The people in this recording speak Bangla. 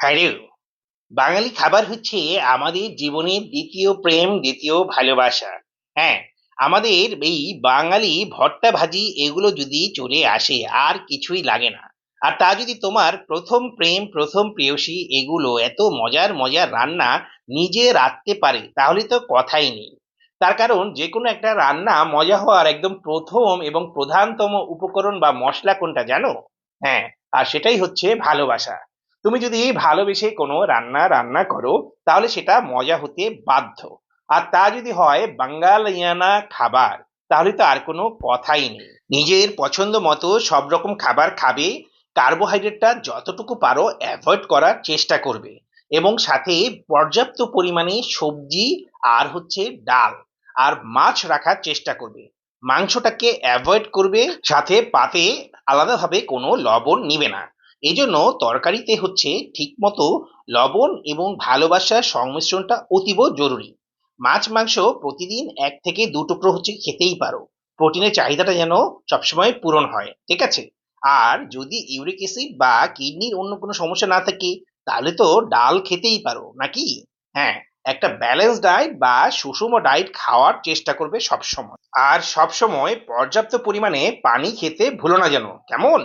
হ্যাঁ বাঙালি খাবার হচ্ছে আমাদের জীবনের দ্বিতীয় প্রেম, দ্বিতীয় ভালোবাসা। হ্যাঁ আমাদের এই বাঙালি ভর্তা ভাজি এগুলো যদি চলে আসে, আর কিছুই লাগে না। আর তা যদি তোমার প্রথম প্রেম, প্রথম প্রেয়সী এগুলো এত মজার মজার রান্না নিজে রাঁধতে পারে, তাহলে তো কথাই নেই। তার কারণ যে কোনো একটা রান্না মজা হওয়ার একদম প্রথম এবং প্রধানতম উপকরণ বা মশলা কোনটা জানো? হ্যাঁ আর সেটাই হচ্ছে ভালোবাসা। তুমি যদি ভালোবেসে কোনো রান্না রান্না করো, তাহলে সেটা মজা হতে বাধ্য। আর তা যদি হয় বাঙ্গালিয়ানা খাবার, তাহলে তো আর কোনো কথাই নেই। নিজের পছন্দ মতো সব রকম খাবার খাবে, কার্বোহাইড্রেটটা যতটুকু পারো অ্যাভয়েড করার চেষ্টা করবে। এবং সাথে পর্যাপ্ত পরিমাণে সবজি আর হচ্ছে ডাল আর মাছ রাখার চেষ্টা করবে। মাংসটাকে অ্যাভয়েড করবে, সাথে পাতে আলাদাভাবে কোনো লবণ নিবে না। এই জন্য তরকারিতে হচ্ছে ঠিকমতো লবণ এবং ভালোবাসার সংমিশ্রণটা অতীব জরুরি। মাছ, মাংস প্রতিদিন এক থেকে দু টুকরো হচ্ছে খেতেই পারো। প্রোটিনের চাহিদাটা যেন সবসময় পূরণ হয়, ঠিক আছে? আর যদি ইউরিক অ্যাসিড বা কিডনির অন্য কোনো সমস্যা না থাকে, তাহলে তো ডাল খেতেই পারো, নাকি? হ্যাঁ একটা ব্যালেন্স ডায়েট বা সুষম ডায়েট খাওয়ার চেষ্টা করবে সবসময়। আর সবসময় পর্যাপ্ত পরিমাণে পানি খেতে ভুলো না যেন, কেমন?